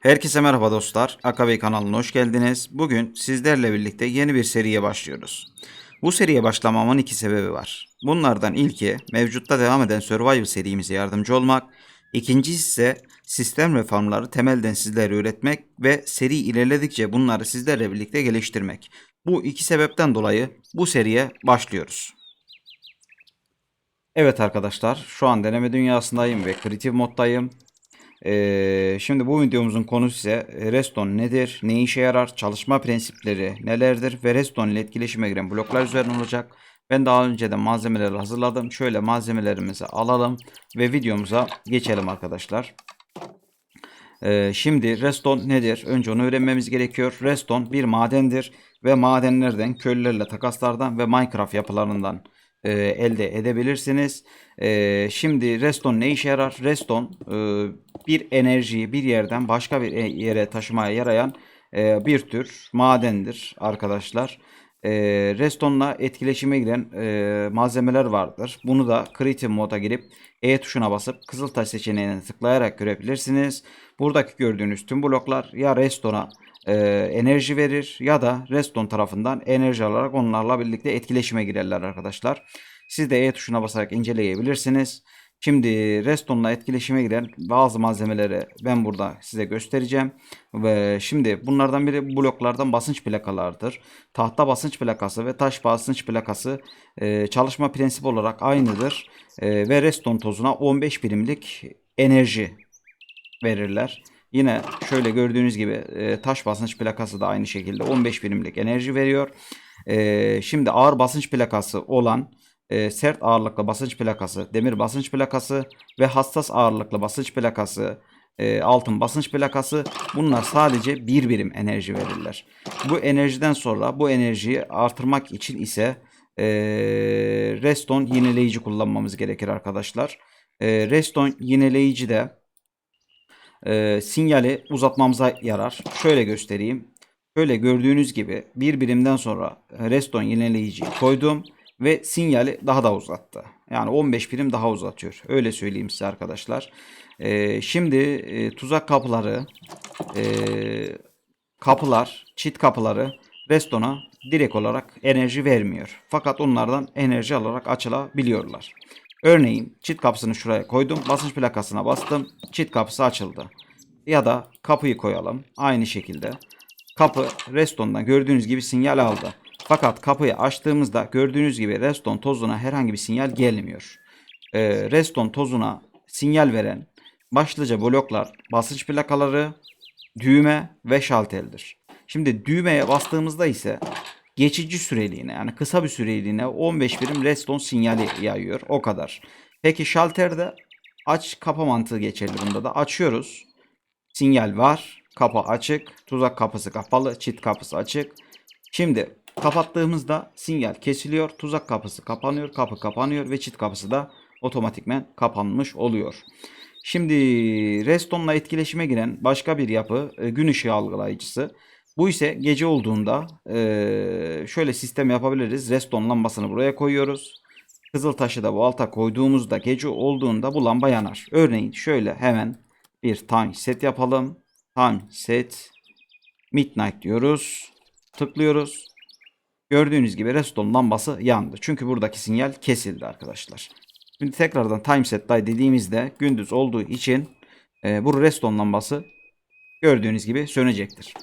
Herkese merhaba dostlar. Akabey kanalına hoş geldiniz. Bugün sizlerle birlikte yeni bir seriye başlıyoruz. Bu seriye başlamamın iki sebebi var. Bunlardan ilki mevcutta devam eden Survival serimize yardımcı olmak. İkincisi ise sistem reformları temelden sizlere öğretmek ve seri ilerledikçe bunları sizlerle birlikte geliştirmek. Bu iki sebepten dolayı bu seriye başlıyoruz. Evet arkadaşlar şu an deneme dünyasındayım ve kreatif moddayım. Ee, şimdi bu videomuzun konusu ise Redstone nedir, ne işe yarar, çalışma prensipleri nelerdir ve Redstone ile etkileşime giren bloklar üzerine olacak. Ben daha önceden malzemeleri hazırladım. Şöyle malzemelerimizi alalım ve videomuza geçelim arkadaşlar. Ee, şimdi Redstone nedir? Önce onu öğrenmemiz gerekiyor. Redstone bir madendir ve madenlerden, köylülerle takaslardan ve Minecraft yapılarından e, elde edebilirsiniz. E, şimdi Redstone ne işe yarar? Redstone e, bir enerjiyi bir yerden başka bir e- yere taşımaya yarayan e, bir tür madendir arkadaşlar. E, Redstone'la etkileşime giren e, malzemeler vardır. Bunu da Creative moda girip E tuşuna basıp Kızıltaş seçeneğine tıklayarak görebilirsiniz. Buradaki gördüğünüz tüm bloklar ya Redstone'a e, enerji verir ya da Redstone tarafından enerji alarak onlarla birlikte etkileşime girerler arkadaşlar. Siz de E tuşuna basarak inceleyebilirsiniz. Şimdi Redstone'la etkileşime giren bazı malzemeleri ben burada size göstereceğim. Ve şimdi bunlardan biri bloklardan basınç plakalardır. Tahta basınç plakası ve taş basınç plakası e, çalışma prensibi olarak aynıdır. E, ve Redstone tozuna 15 birimlik enerji verirler. Yine şöyle gördüğünüz gibi e, taş basınç plakası da aynı şekilde 15 birimlik enerji veriyor. E, şimdi ağır basınç plakası olan e, sert ağırlıklı basınç plakası, demir basınç plakası ve hassas ağırlıklı basınç plakası, altın basınç plakası bunlar sadece bir birim enerji verirler. Bu enerjiden sonra bu enerjiyi artırmak için ise Redstone yineleyici kullanmamız gerekir arkadaşlar. Redstone yineleyici de e, sinyali uzatmamıza yarar. Şöyle göstereyim. Şöyle gördüğünüz gibi bir birimden sonra Redstone yineleyiciyi koydum ve sinyali daha da uzattı. Yani 15 birim daha uzatıyor. Öyle söyleyeyim size arkadaşlar. E, şimdi e, tuzak kapıları, e, kapılar, çit kapıları Redstone'a direkt olarak enerji vermiyor. Fakat onlardan enerji alarak açılabiliyorlar. Örneğin çit kapısını şuraya koydum. Basınç plakasına bastım. Çit kapısı açıldı. Ya da kapıyı koyalım. Aynı şekilde. Kapı Redstone'dan gördüğünüz gibi sinyal aldı. Fakat kapıyı açtığımızda gördüğünüz gibi Redstone tozuna herhangi bir sinyal gelmiyor. Ee, Redstone tozuna sinyal veren başlıca bloklar basınç plakaları, düğme ve şalterdir. Şimdi düğmeye bastığımızda ise geçici süreliğine yani kısa bir süreliğine 15 birim redstone sinyali yayıyor. O kadar. Peki şalterde aç kapa mantığı geçerli bunda da. Açıyoruz. Sinyal var. Kapı açık. Tuzak kapısı kapalı. Çit kapısı açık. Şimdi kapattığımızda sinyal kesiliyor. Tuzak kapısı kapanıyor. Kapı kapanıyor ve çit kapısı da otomatikmen kapanmış oluyor. Şimdi Redstone'la etkileşime giren başka bir yapı e, gün ışığı algılayıcısı. Bu ise gece olduğunda e, şöyle sistem yapabiliriz. Redstone lambasını buraya koyuyoruz. Kızıl taşı da bu alta koyduğumuzda gece olduğunda bu lamba yanar. Örneğin şöyle hemen bir time set yapalım. Time set midnight diyoruz. Tıklıyoruz. Gördüğünüz gibi redstone lambası yandı. Çünkü buradaki sinyal kesildi arkadaşlar. Şimdi tekrardan time set die dediğimizde gündüz olduğu için e, bu redstone lambası gördüğünüz gibi sönecektir.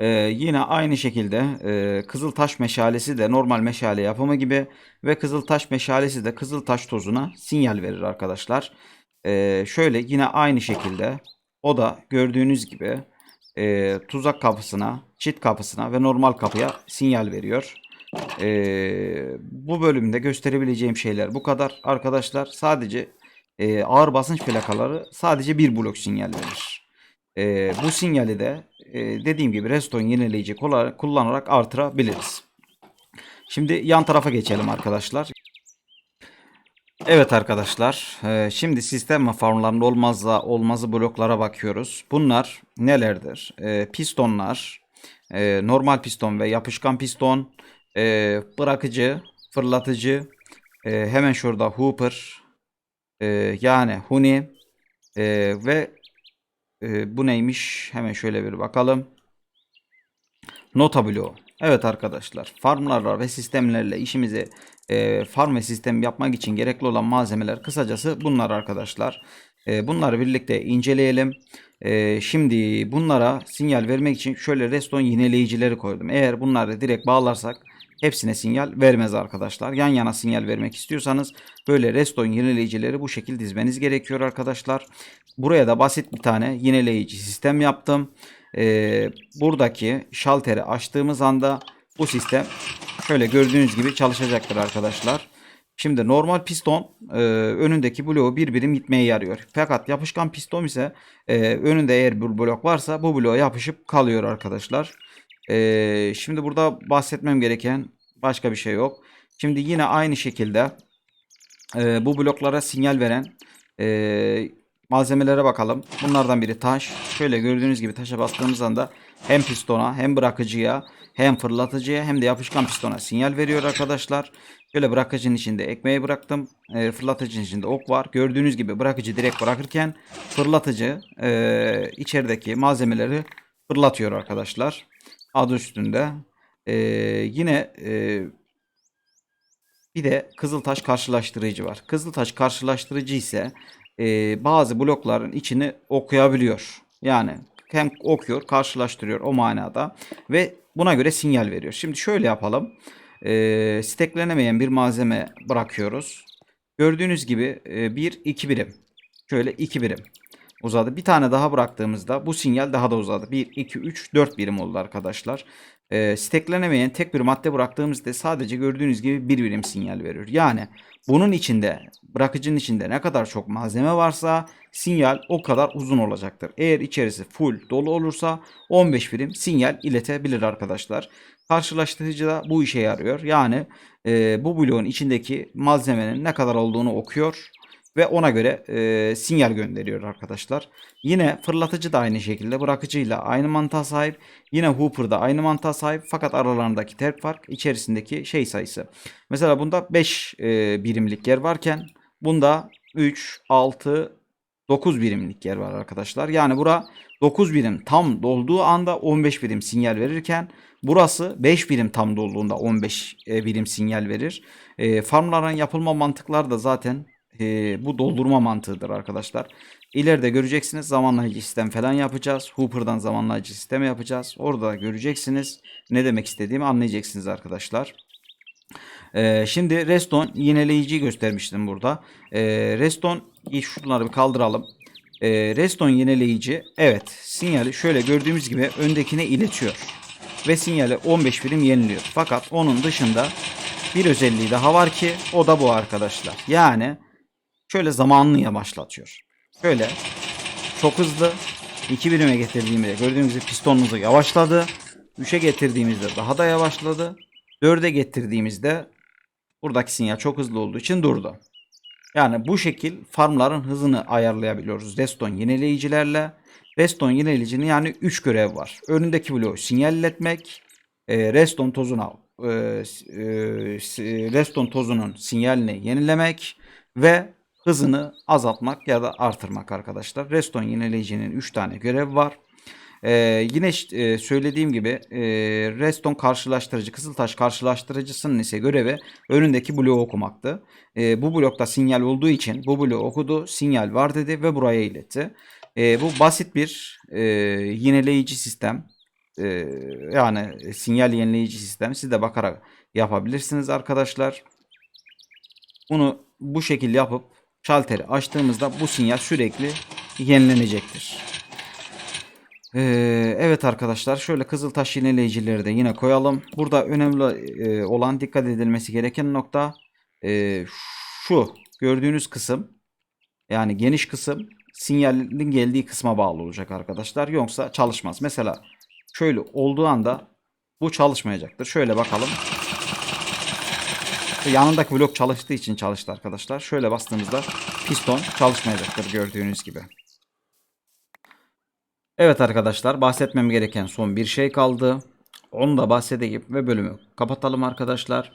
Ee, yine aynı şekilde e, kızıl taş meşalesi de normal meşale yapımı gibi ve kızıl taş meşalesi de kızıl taş tozuna sinyal verir arkadaşlar. Ee, şöyle yine aynı şekilde o da gördüğünüz gibi e, tuzak kapısına, çit kapısına ve normal kapıya sinyal veriyor. Ee, bu bölümde gösterebileceğim şeyler bu kadar arkadaşlar. Sadece e, ağır basınç plakaları sadece bir blok sinyal verir. E, bu sinyali de e, dediğim gibi redstone yenileyici kullanarak artırabiliriz. Şimdi yan tarafa geçelim arkadaşlar. Evet arkadaşlar, e, şimdi sistem formlarında olmazsa olmazı bloklara bakıyoruz. Bunlar nelerdir? E, pistonlar, e, normal piston ve yapışkan piston, bırakıcı, fırlatıcı, hemen şurada hooper, yani huni ve e, bu neymiş? Hemen şöyle bir bakalım. Nota bloğu. Evet arkadaşlar farmlarla ve sistemlerle işimizi e, farm ve sistem yapmak için gerekli olan malzemeler kısacası bunlar arkadaşlar. E, bunları birlikte inceleyelim. E, şimdi bunlara sinyal vermek için şöyle reston yineleyicileri koydum. Eğer bunları direkt bağlarsak hepsine sinyal vermez arkadaşlar. Yan yana sinyal vermek istiyorsanız böyle reston yineleyicileri bu şekilde dizmeniz gerekiyor arkadaşlar. Buraya da basit bir tane yineleyici sistem yaptım. Ee, buradaki şalteri açtığımız anda bu sistem şöyle gördüğünüz gibi çalışacaktır arkadaşlar. Şimdi normal piston e, önündeki bloğu bir birim gitmeye yarıyor. Fakat yapışkan piston ise e, önünde eğer bir blok varsa bu bloğa yapışıp kalıyor arkadaşlar. E, şimdi burada bahsetmem gereken başka bir şey yok. Şimdi yine aynı şekilde e, bu bloklara sinyal veren e, malzemelere bakalım. Bunlardan biri taş. Şöyle gördüğünüz gibi taşa bastığımız anda hem pistona hem bırakıcıya hem fırlatıcıya hem de yapışkan pistona sinyal veriyor arkadaşlar. Şöyle bırakıcının içinde ekmeği bıraktım. E, fırlatıcının içinde ok var. Gördüğünüz gibi bırakıcı direkt bırakırken fırlatıcı e, içerideki malzemeleri fırlatıyor arkadaşlar. Adı üstünde. E, yine e, bir de Kızıltaş karşılaştırıcı var. Kızıltaş karşılaştırıcı ise e, bazı blokların içini okuyabiliyor. Yani hem okuyor, karşılaştırıyor o manada ve buna göre sinyal veriyor. Şimdi şöyle yapalım. E, steklenemeyen bir malzeme bırakıyoruz. Gördüğünüz gibi e, bir iki birim. Şöyle iki birim uzadı. Bir tane daha bıraktığımızda bu sinyal daha da uzadı. 1, 2, 3, 4 birim oldu arkadaşlar. E, steklenemeyen tek bir madde bıraktığımızda sadece gördüğünüz gibi bir birim sinyal veriyor. Yani bunun içinde bırakıcının içinde ne kadar çok malzeme varsa sinyal o kadar uzun olacaktır. Eğer içerisi full dolu olursa 15 birim sinyal iletebilir arkadaşlar. Karşılaştırıcı da bu işe yarıyor. Yani e, bu bloğun içindeki malzemenin ne kadar olduğunu okuyor ve ona göre e, sinyal gönderiyor arkadaşlar. Yine fırlatıcı da aynı şekilde bırakıcıyla aynı mantığa sahip. Yine Hooper da aynı mantığa sahip fakat aralarındaki tek fark içerisindeki şey sayısı. Mesela bunda 5 e, birimlik yer varken bunda 3, 6, 9 birimlik yer var arkadaşlar. Yani bura 9 birim tam dolduğu anda 15 birim sinyal verirken burası 5 birim tam dolduğunda 15 e, birim sinyal verir. E, farmların yapılma mantıkları da zaten e, bu doldurma mantığıdır arkadaşlar. İleride göreceksiniz zamanlayıcı sistem falan yapacağız. Hooper'dan zamanlayıcı sistem yapacağız. Orada göreceksiniz ne demek istediğimi anlayacaksınız arkadaşlar. Ee, şimdi Reston yineleyiciyi göstermiştim burada. Ee, Reston şunları bir kaldıralım. Ee, Reston yineleyici evet sinyali şöyle gördüğümüz gibi öndekine iletiyor. Ve sinyali 15 birim yeniliyor. Fakat onun dışında bir özelliği daha var ki o da bu arkadaşlar. Yani şöyle zamanını yavaşlatıyor. Şöyle çok hızlı 2 birime getirdiğimde gördüğünüz gibi pistonumuzu yavaşladı. 3'e getirdiğimizde daha da yavaşladı. 4'e getirdiğimizde buradaki sinyal çok hızlı olduğu için durdu. Yani bu şekil farmların hızını ayarlayabiliyoruz Reston yineleyicilerle. Reston yineleyicinin yani 3 görev var. Önündeki bloğu sinyal iletmek, e, Reston tozuna e, e, Reston tozunun sinyalini yenilemek ve hızını azaltmak ya da artırmak arkadaşlar. Reston yineleyicinin 3 tane görevi var. Ee, yine e, söylediğim gibi e, Reston karşılaştırıcı, Kızıltaş karşılaştırıcısının ise görevi önündeki bloğu okumaktı. E, bu blokta sinyal olduğu için bu bloğu okudu, sinyal var dedi ve buraya iletti. E, bu basit bir e, yineleyici sistem. E, yani sinyal yenileyici sistem. Siz de bakarak yapabilirsiniz arkadaşlar. Bunu bu şekilde yapıp şalteri açtığımızda bu sinyal sürekli yenilenecektir. Ee, evet arkadaşlar şöyle kızıltaş yineleyicileri de yine koyalım. Burada önemli e, olan dikkat edilmesi gereken nokta e, şu gördüğünüz kısım yani geniş kısım sinyalin geldiği kısma bağlı olacak arkadaşlar. Yoksa çalışmaz. Mesela şöyle olduğu anda bu çalışmayacaktır. Şöyle bakalım. Yanındaki blok çalıştığı için çalıştı arkadaşlar. Şöyle bastığımızda piston çalışmayacaktır gördüğünüz gibi. Evet arkadaşlar bahsetmem gereken son bir şey kaldı. Onu da bahsedeyim ve bölümü kapatalım arkadaşlar.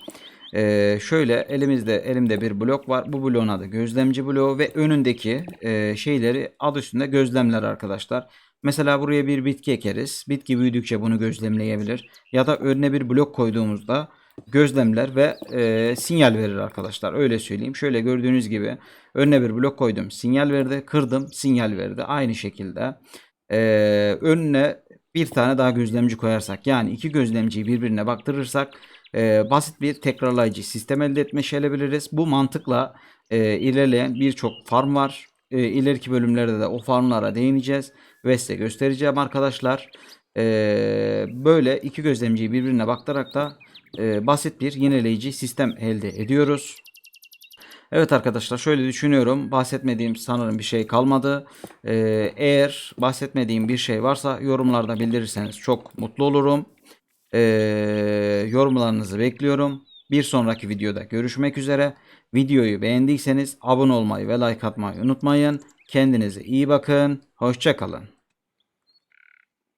Ee, şöyle elimizde elimde bir blok var. Bu bloğun adı gözlemci bloğu ve önündeki e, şeyleri adı üstünde gözlemler arkadaşlar. Mesela buraya bir bitki ekeriz. Bitki büyüdükçe bunu gözlemleyebilir. Ya da önüne bir blok koyduğumuzda gözlemler ve e, sinyal verir arkadaşlar. Öyle söyleyeyim. Şöyle gördüğünüz gibi önüne bir blok koydum. Sinyal verdi. Kırdım. Sinyal verdi. Aynı şekilde e, önüne bir tane daha gözlemci koyarsak yani iki gözlemciyi birbirine baktırırsak e, basit bir tekrarlayıcı sistem elde etmiş olabiliriz. Bu mantıkla e, ilerleyen birçok farm var. E, ileriki bölümlerde de o farmlara değineceğiz ve size göstereceğim arkadaşlar. E, böyle iki gözlemciyi birbirine baktırarak da e, basit bir yineleyici sistem elde ediyoruz. Evet arkadaşlar şöyle düşünüyorum. Bahsetmediğim sanırım bir şey kalmadı. Ee, eğer bahsetmediğim bir şey varsa yorumlarda bildirirseniz çok mutlu olurum. Ee, yorumlarınızı bekliyorum. Bir sonraki videoda görüşmek üzere. Videoyu beğendiyseniz abone olmayı ve like atmayı unutmayın. Kendinize iyi bakın. Hoşçakalın.